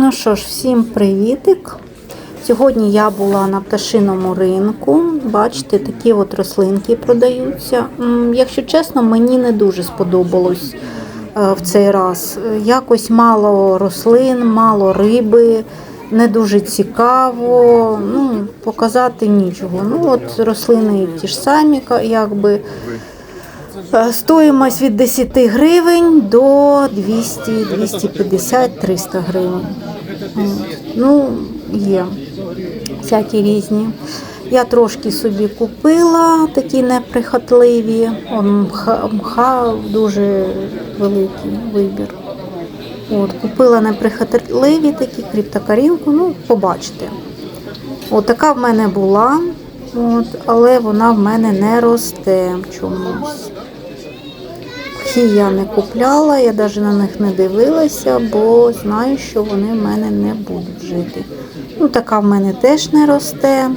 Ну що ж, всім привітик. Сьогодні я була на пташиному ринку. Бачите, такі от рослинки продаються. Якщо чесно, мені не дуже сподобалось е, в цей раз. Якось мало рослин, мало риби, не дуже цікаво. Ну, показати нічого. Ну, от рослини ті ж самі, якби. Е, Стоїмость від 10 гривень до 200, 250, 300 гривень. Ну, є всякі різні. Я трошки собі купила такі неприхотливі. Он мха, мха дуже великий вибір. От, купила неприхотливі такі криптокарінку, ну, побачите. От така в мене була, от, але вона в мене не росте чомусь. Хі я не купляла, я навіть на них не дивилася, бо знаю, що вони в мене не будуть жити. Ну, така в мене теж не росте.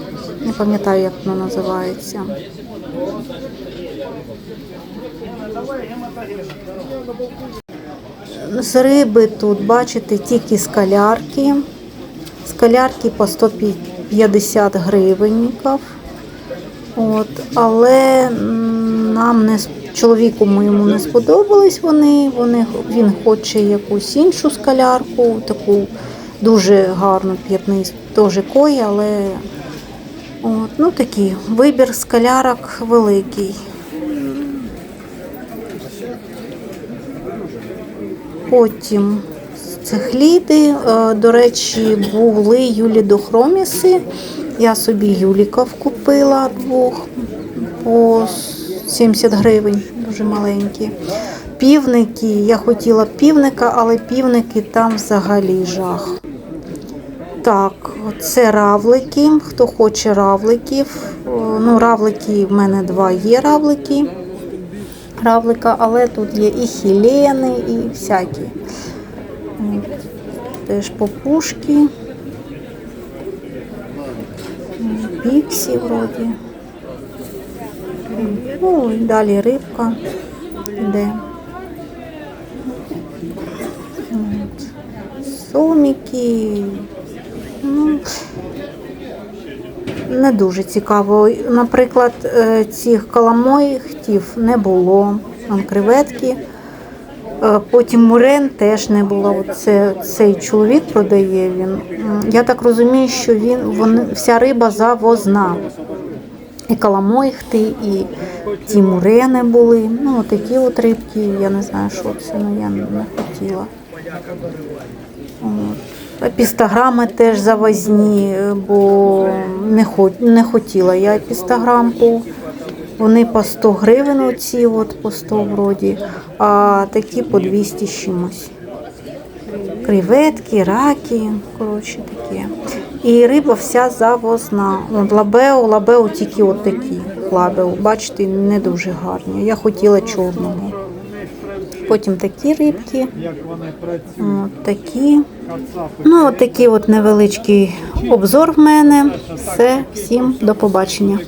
Не пам'ятаю, як вона називається. З риби тут, бачите, тільки скалярки. Скалярки по 150 гривенників. От, але нам не с- чоловіку моєму не сподобались вони. вони. Він хоче якусь іншу скалярку, таку дуже гарну п'ятнисту, теж кої, але от, ну, такий вибір скалярок великий. Потім цехліди, е, до речі, були Юлі Дохроміси. Я собі Юліков купила двох по 70 гривень, дуже маленькі. Півники, я хотіла півника, але півники там взагалі жах. Так, це равлики. Хто хоче равликів. Ну, равлики в мене два є равлики. Равлика, але тут є і хілени, і всякі. Теж попушки. Піксі вроді. Ну, далі рибка йде. Соміки. Ну, не дуже цікаво. Наприклад, е, цих каламоїхтів не було. Там креветки. Е, Потім мурен теж не було. Це, цей чоловік продає він. Я так розумію, що він вони, вся риба завозна. І каламойхти, і ті мурени були. Ну, такі от рибки, я не знаю, що це, ну я не хотіла. От. Пістаграми теж завозні, бо не, не хотіла я пістаграмку. Вони по 100 гривень, оці от по 100 вроді, а такі по 200 з чимось. Креветки, раки, коротше таке. І риба вся завозна. От лабео, лабео тільки от такі. Лабео, бачите, не дуже гарні. Я хотіла чорного. Потім такі рибки, от такі. Ну, от такий от невеличкий обзор в мене. Все, всім до побачення.